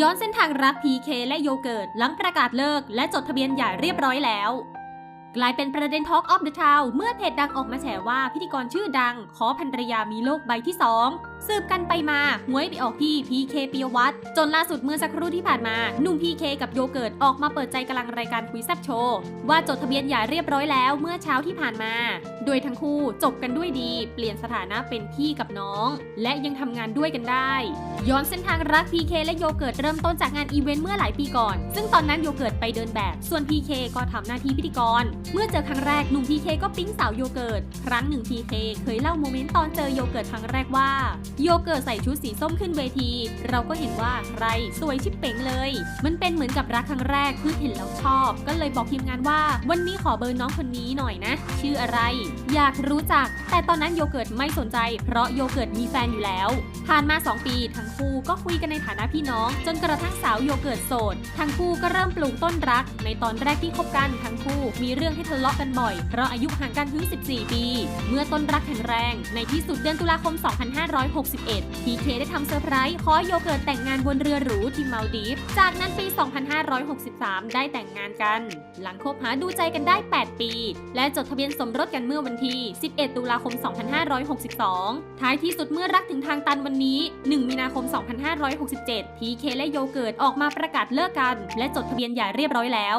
ย้อนเส้นทางรักพีเคและโยเกิร์ตหลังประกาศเลิก และจดทะเบียนหย่าเรียบร้อยแล้ว กลายเป็นประเด็น Talk of the Town เมื่อเพจดังออกมาแฉว่าพิธีกรชื่อดัง ขอภรรยามีโลกใบที่ 2 สืบกันไปมาหวยไปออกที่ PK ปิยวัฒน์จนล่าสุดเมื่อสักครู่ที่ผ่านมาหนุ่ม PK กับโยเกิร์ตออกมาเปิดใจกำลังรายการคุยแซบโชว์ ว่าจดทะเบียนหย่าเรียบร้อยแล้วเมื่อเช้าที่ผ่านมา โดยทั้งคู่จบกันด้วยดี เปลี่ยนสถานะเป็นพี่กับน้อง และยังทำงานด้วยกันได้ ย้อนเส้นทางรัก PK และโยเกิร์ตเริ่มต้นจากงานอีเวนต์เมื่อหลายปีก่อน ซึ่งตอนนั้นโยเกิร์ตไปเดินแบบ ส่วน PK ก็ทำหน้าที่พิธีกรเมื่อเจอครั้งแรกหนุ่ม PK ก็ปิ๊งสาวโยเกิร์ต ครั้งหนึ่ง PK เคเคยเล่าโมเมนต์ตอนเจอโยเกิร์ตครั้งแรกว่า โยเกิร์ตใส่ชุดสีส้มขึ้นเวที เราก็เห็นว่าใครสวยชิบเป๋งเลย มันเป็นเหมือนกับรักครั้งแรกคือเห็นแล้วชอบ ก็เลยบอกทีมงานว่า วันนี้ขอเบอร์น้องคนนี้หน่อยนะ ชื่ออะไร อยากรู้จัก แต่ตอนนั้นโยเกิร์ตไม่สนใจ เพราะโยเกิร์ตมีแฟนอยู่แล้ว ผ่านมา 2 ปีทั้งคู่ก็คุยกันในฐานะพี่น้อง จนกระทั่งสาวโยเกิร์ตโสดทั้งคู่ก็เริ่มปลูกต้นรัก ในตอนแรกที่คบกันทั้งคู่มีเรื่องให้ทะเลาะกันบ่อย เพราะอายุห่างกันถึง 14 ปี เมื่อต้นรักแข็งแรง ในที่สุดเดือนตุลาคม 2561 พีเคได้ทำเซอร์ไพรส์ขอโยเกิร์ตแต่งงานบนเรือหรูที่มาลดีฟ จากนั้นปี 2563 ได้แต่งงานกัน หลังคบหาดูใจกันได้ 8 ปี และจดทะเบียนสมรสกันเมื่อวันที่ 11 ตุลาคม 2562 ท้ายที่สุดเมื่อรักถึงทางตันวันนี้ 1 มีนาคม 2567 พีเคและโยเกิร์ตออกมาประกาศเลิกกัน และจดทะเบียนหย่าเรียบร้อยแล้ว